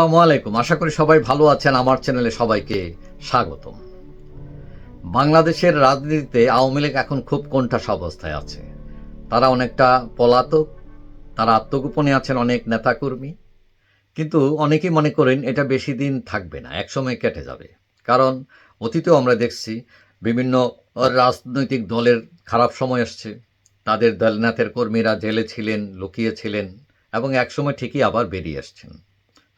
আসসালামু আলাইকুম। আশা করি সবাই ভালো আছেন। আমার চ্যানেলে সবাইকে স্বাগতম। বাংলাদেশের রাজনীতিতে আওয়ামী লীগ এখন খুব কোণঠাস অবস্থায় আছে। তারা অনেকটা পলাতক, তারা আত্মগোপনে আছেন অনেক নেতাকর্মী। কিন্তু অনেকেই মনে করেন এটা বেশি দিন থাকবে না, একসময় কেটে যাবে। কারণ অতীতেও আমরা দেখছি বিভিন্ন রাজনৈতিক দলের খারাপ সময় আসছে। তাদের দলনাথের কর্মীরা জেলে ছিলেন লুকিয়েছিলেন এবং একসময় ঠিকই আবার বেরিয়ে আসছেন।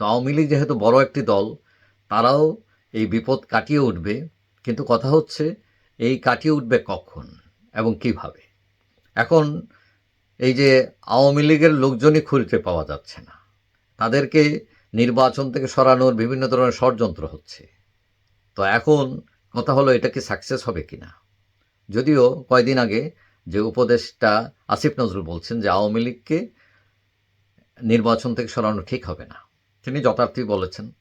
তো আওয়ামী লীগ যেহেতু বড় একটি দল, তারাও এই বিপদ কাটিয়ে উঠবে। কিন্তু কথা হচ্ছে, এই কাটিয়ে উঠবে কখন এবং কীভাবে? এখন এই যে আওয়ামী লীগের লোকজনই খুঁজতে পাওয়া যাচ্ছে না। তাদেরকে নির্বাচন থেকে সরানোর বিভিন্ন ধরনের ষড়যন্ত্র হচ্ছে। তো এখন কথা হলো, এটা কি সাকসেস হবে কিনা? যদিও কয়দিন আগে যে উপদেশটা আসিফ নজরুল বলছেন যে আওয়ামী লীগকে নির্বাচন থেকে সরানো ঠিক হবে না। তিনি যথার্থই বলেছেন,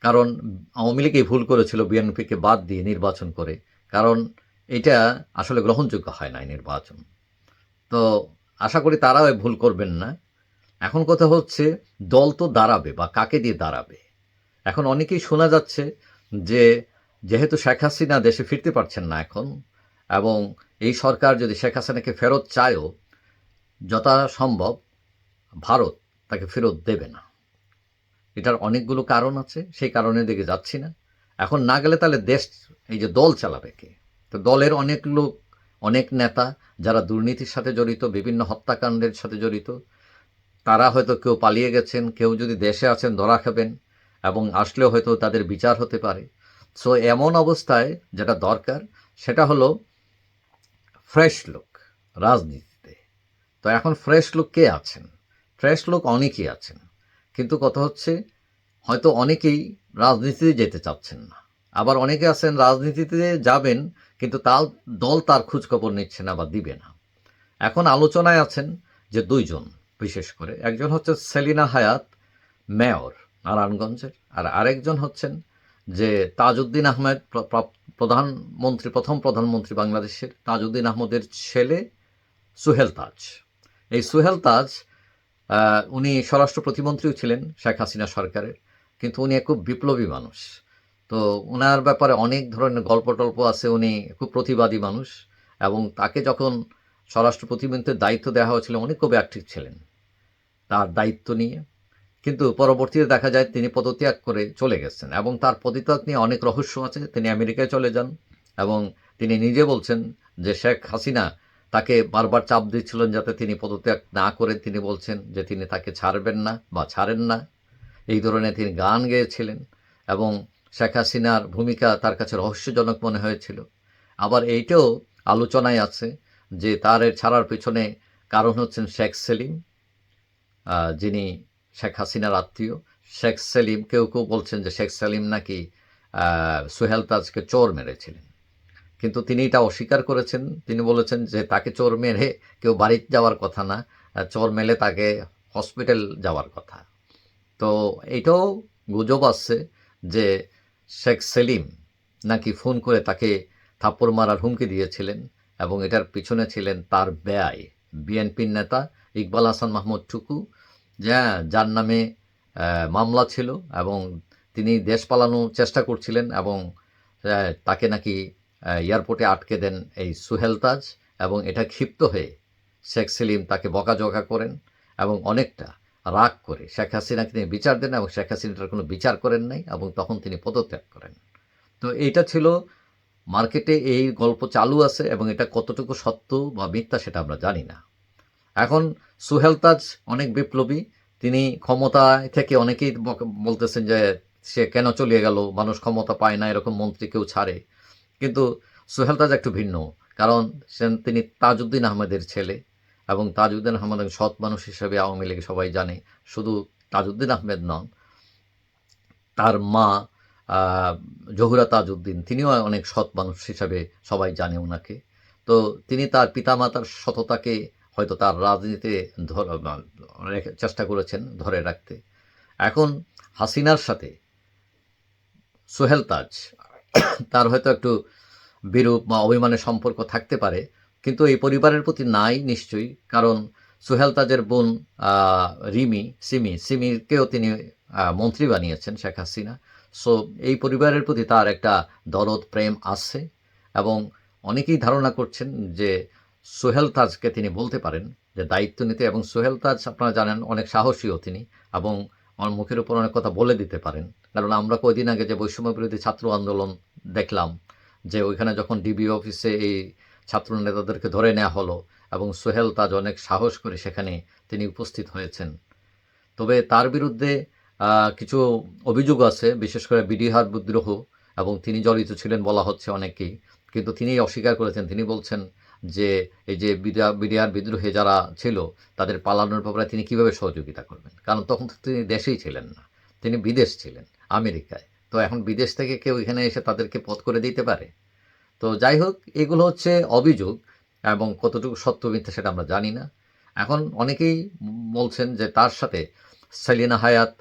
কারণ আওয়ামী লীগ ভুল করেছিল, বিএনপিকে বাদ দিয়ে নির্বাচন করে, কারণ এটা আসলে গ্রহণযোগ্য হয় না নির্বাচন। তো আশা করি তারাও ভুল করবেন না। এখন কথা হচ্ছে, দল তো দাঁড়াবে বা কাকে দিয়ে দাঁড়াবে? এখন অনেকেই শোনা যাচ্ছে যে, যেহেতু শেখ হাসিনা দেশে ফিরতে পারছেন না এখন, এবং এই সরকার যদি শেখ হাসিনাকে ফেরত চায়ও, যথাসম্ভব ভারত তাকে ফেরত দেবে না। এটার অনেকগুলো কারণ আছে, সেই কারণের দিকে যাচ্ছি না। এখন না গেলে তাহলে দেশ, এই যে দল চালাবে কে? তো দলের অনেক লোক, অনেক নেতা যারা দুর্নীতির সাথে জড়িত, বিভিন্ন হত্যাকাণ্ডের সাথে জড়িত, তারা হয়তো কেউ পালিয়ে গেছেন, কেউ যদি দেশে আছেন, ধরা খাবেন এবং আসলেও হয়তো তাদের বিচার হতে পারে। সো এমন অবস্থায় যেটা দরকার, সেটা হলো ফ্রেশ লোক রাজনীতিতে। তো এখন ফ্রেশ লোক কে আছেন? ফ্রেশ লোক অনেকেই আছেন। কিন্তু কথা হচ্ছে, হয়তো অনেকেই রাজনীতিতে যেতে চাচ্ছেন না। আবার অনেকে আছেন রাজনীতিতে যাবেন, কিন্তু তার দল তার খোঁজখবর নিচ্ছে না বা দিবে না। এখন আলোচনায় আছেন যে দুইজন, বিশেষ করে। একজন হচ্ছে সেলিনা হায়াত, মেয়র নারায়ণগঞ্জের, আর আরেকজন হচ্ছেন যে তাজউদ্দিন আহমেদ প্র- প্র- প্রধানমন্ত্রী, প্রথম প্রধানমন্ত্রী বাংলাদেশের, তাজউদ্দিন আহমদের ছেলে সুহেল তাজ। এই সুহেল তাজ উনি স্বরাষ্ট্র প্রতিমন্ত্রীও ছিলেন শেখ হাসিনা সরকারের, কিন্তু উনি খুব বিপ্লবী মানুষ। তো ওনার ব্যাপারে অনেক ধরনের গল্প টল্প আছে, উনি খুব প্রতিবাদী মানুষ এবং তাকে যখন স্বরাষ্ট্র প্রতিমন্ত্রীর দায়িত্ব দেওয়া হয়েছিল, উনি খুব অ্যাক্টিভ ছিলেন তার দায়িত্ব নিয়ে। কিন্তু পরবর্তীতে দেখা যায় তিনি পদত্যাগ করে চলে গেছেন এবং তার পদত্যাগ নিয়ে অনেক রহস্য আছে। তিনি আমেরিকায় চলে যান এবং তিনি নিজে বলছেন যে শেখ হাসিনা তাকে বারবার চাপ দিচ্ছিলেন যাতে তিনি পদত্যাগ না করে তিনি বলছেন যে তিনি তাকে ছাড়বেন না বা ছাড়েন না। এই ধরনের তিনি গান গেয়েছিলেন এবং শেখ হাসিনার ভূমিকা তার কাছে রহস্যজনক মনে হয়েছিল। আবার এইটাও আলোচনায় আছে যে তার ছাড়ার পেছনে কারণ হচ্ছেন শেখ সেলিম যিনি শেখ হাসিনার আত্মীয়। শেখ সেলিম কেউ কেউ বলছেন যে শেখ সেলিম নাকি সোহেল তাজকে চোর মেরেছিলেন। কিন্তু তিনি এটা অস্বীকার করেছেন। তিনি বলেছেন যে তাকে চোর মেরে কেউ বাড়ি যাওয়ার কথা না, চোর মেলে তাকে হসপিটাল যাওয়ার কথা। তো এটাও গুজব আসছে যে শেখ সেলিম নাকি ফোন করে তাকে থাপ্পড় মারার হুমকি দিয়েছিলেন এবং এটার পিছনে ছিলেন তার ব্যয়। বিএনপির নেতা ইকবাল হাসান মাহমুদ টুকু যা যার নামে মামলা ছিল এবং তিনি দেশ পালানোর চেষ্টা করছিলেন এবং তাকে নাকি এয়ারপোর্টে আটকে দেন এই সুহেল তাজ এবং এটা ক্ষিপ্ত হয়ে শেখ সেলিম তাকে বকাঝকা করেন এবং অনেকটা রাগ করে শেখ হাসিনাকে তিনি বিচার দেন এবং শেখ হাসিনাটার কোনো বিচার করেন নাই এবং তখন তিনি পদত্যাগ করেন। তো এইটা ছিল মার্কেটে এই গল্প চালু আছে এবং এটা কতটুকু সত্য বা মিথ্যা সেটা আমরা জানি না। এখন সুহেল তাজ অনেক বিপ্লবী, তিনি ক্ষমতায় থেকে অনেকেই বলতেছেন যে সে কেন চলে গেল, মানুষ ক্ষমতা পায় না, এরকম মন্ত্রী কেউ ছাড়ে। কিন্তু সোহেল তাজ একটু ভিন্ন, কারণ সে- তিনি তাজউদ্দিন আহমেদের ছেলে এবং তাজউদ্দিন আহমেদ সৎ মানুষ হিসেবে আওয়ামী লীগ সবাই জানে, শুধু তাজউদ্দিন আহমেদ নন, তার মা জহুরা তাজউদ্দিন, তিনিও অনেক সৎ মানুষ হিসাবে সবাই জানে ওনাকে। তো তিনি তার পিতামাতার সততাকে হয়তো তার রাজনীতিতে চেষ্টা করেছেন ধরে রাখতে। এখন হাসিনার সাথে সোহেল তাজ তার হয়তো একটু বিরূপ বা অভিমানের সম্পর্ক থাকতে পারে, কিন্তু এই পরিবারের প্রতি নাই নিশ্চয়ই, কারণ সোহেল তাজের বোন রিমি, সিমি সিমিকেও তিনি মন্ত্রী বানিয়েছেন, শেখ হাসিনা। সো এই পরিবারের প্রতি তার একটা দরদ, প্রেম আছে এবং অনেকেই ধারণা করছেন যে সোহেল তাজকে তিনি বলতে পারেন যে দায়িত্ব নিতে এবং সোহেল তাজ, আপনারা জানেন, অনেক সাহসীও তিনি এবং আমার মুখের উপর অনেক কথা বলে দিতে পারেন। কারণ আমরা কয়দিন আগে যে বৈষম্য বিরোধী ছাত্র আন্দোলন দেখলাম, যে ওইখানে যখন ডিবি অফিসে এই ছাত্র নেতাদেরকে ধরে নেওয়া হলো এবং সোহেল তাজ অনেক সাহস করে সেখানে তিনি উপস্থিত হয়েছেন। তবে তার বিরুদ্ধে কিছু অভিযোগ আছে, বিশেষ করে বিডিহার বিদ্রোহ এবং তিনি জড়িত ছিলেন বলা হচ্ছে অনেকেই, কিন্তু তিনি অস্বীকার করেছেন। তিনি বলছেন যে এই যে বিডিআর বিদ্রোহে যারা ছিল, তাদের পালানোর ব্যাপারে তিনি কীভাবে সহযোগিতা করবেন? কারণ তখন তো তিনি দেশেই ছিলেন না, তিনি বিদেশ ছিলেন। আমেরিকায়। তো এখন বিদেশ থেকে কেউ এখানে এসে তাদেরকে পথ করে দিতে পারে। তো যাই হোক, এগুলো হচ্ছে অভিযোগ এবং কতটুকু সত্য মিথ্যা সেটা আমরা জানি না। এখন অনেকেই বলছেন যে তার সাথে সেলিনা হায়াত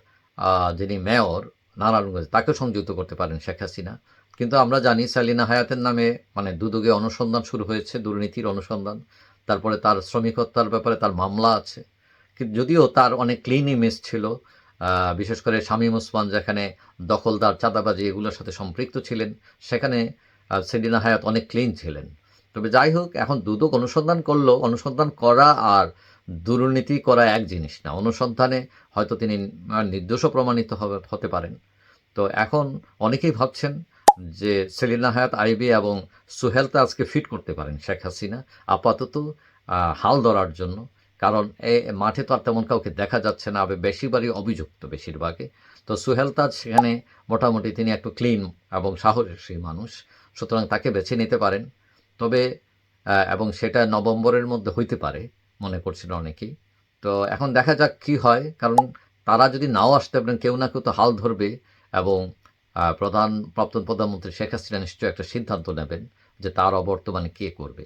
যিনি মেয়র নারায়ণগঞ্জ তাকে সংযুক্ত করতে পারেন শেখ হাসিনা। কিন্তু আমরা জানি সেলিনা হায়াতের নামে মানে দুদকে অনুসন্ধান শুরু হয়েছে, দুর্নীতির অনুসন্ধান। তারপরে তার শ্রমিক হত্যার ব্যাপারে তার মামলা আছে। যদিও তার অনেক ক্লিন ইমেজ ছিল বিশেষ করে শামীম ওসমান যেখানে দখলদার, চাঁদাবাজি এগুলোর সাথে সম্পৃক্ত ছিলেন, সেখানে সেলিনা হায়াত অনেক ক্লিন ছিলেন। তবে যাই হোক, এখন দুদক অনুসন্ধান করল, অনুসন্ধান করা আর দুর্নীতি করা এক জিনিস না। অনুসন্ধানে হয়তো তিনি নির্দোষও প্রমাণিত হবে, হতে পারেন। তো এখন অনেকেই ভাবছেন যে সেলিনা হায়াত আইবি এবং সুহেল তাজকে ফিট করতে পারেন শেখ হাসিনা, আপাতত হাল ধরার জন্য। কারণ এ মাঠে তো আর তেমন কাউকে দেখা যাচ্ছে না, আবে বেশিরভাগই অভিযুক্ত বেশিরভাগে। তো সুহেল তাজ সেখানে মোটামুটি তিনি একটু ক্লিন এবং সাহসী মানুষ, সুতরাং তাকে বেছে নিতে পারেন। তবে এবং সেটা নভেম্বরের মধ্যে হইতে পারে, মনে করছেন অনেকেই। তো এখন দেখা যাক কি হয়, কারণ তারা যদি নাও আসতে পারেন, কেউ না কেউ তো হাল ধরবে এবং প্রধান প্রাক্তন প্রধানমন্ত্রী শেখ হাসিনা নিশ্চয়ই একটা সিদ্ধান্ত নেবেন যে তার অবর্তমানে কে করবে।